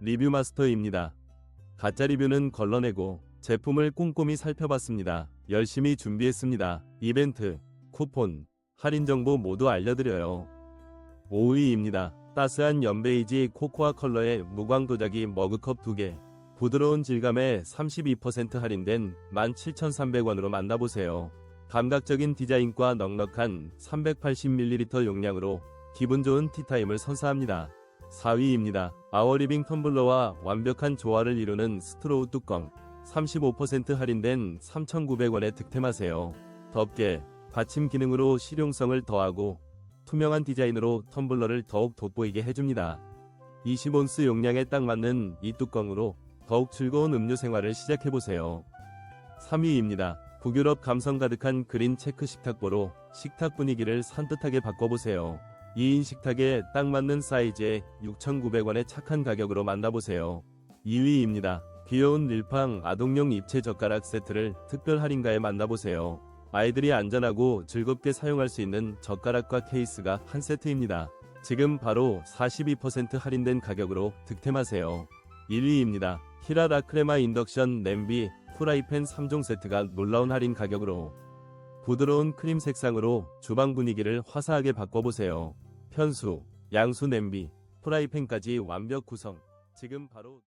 리뷰 마스터입니다. 가짜 리뷰는 걸러내고 제품을 꼼꼼히 살펴봤습니다. 열심히 준비했습니다. 이벤트, 쿠폰, 할인 정보 모두 알려드려요. 5위입니다. 따스한 연베이지 코코아 컬러의 무광 도자기 머그컵 2개. 부드러운 질감에 32% 할인된 17,300원으로 만나보세요. 감각적인 디자인과 넉넉한 380ml 용량으로 기분 좋은 티타임을 선사합니다. 4위입니다. 아워리빙 텀블러와 완벽한 조화를 이루는 스트로우 뚜껑 35% 할인된 3,900원에 득템하세요. 덥게 받침 기능으로 실용성을 더하고 투명한 디자인으로 텀블러를 더욱 돋보이게 해줍니다. 20온스 용량에 딱 맞는 이 뚜껑으로 더욱 즐거운 음료 생활을 시작해보세요. 3위입니다. 북유럽 감성 가득한 그린 체크 식탁보로 식탁 분위기를 산뜻하게 바꿔보세요. 2인 식탁에 딱 맞는 사이즈에 6,900원의 착한 가격으로 만나보세요. 2위입니다. 귀여운 릴팡 아동용 입체 젓가락 세트를 특별 할인가에 만나보세요. 아이들이 안전하고 즐겁게 사용할 수 있는 젓가락과 케이스가 한 세트입니다. 지금 바로 42% 할인된 가격으로 득템하세요. 1위입니다. 히라라 크레마 인덕션 냄비 프라이팬 3종 세트가 놀라운 할인 가격으로 부드러운 크림 색상으로 주방 분위기를 화사하게 바꿔보세요. 편수, 양수 냄비, 프라이팬까지 완벽 구성. 지금 바로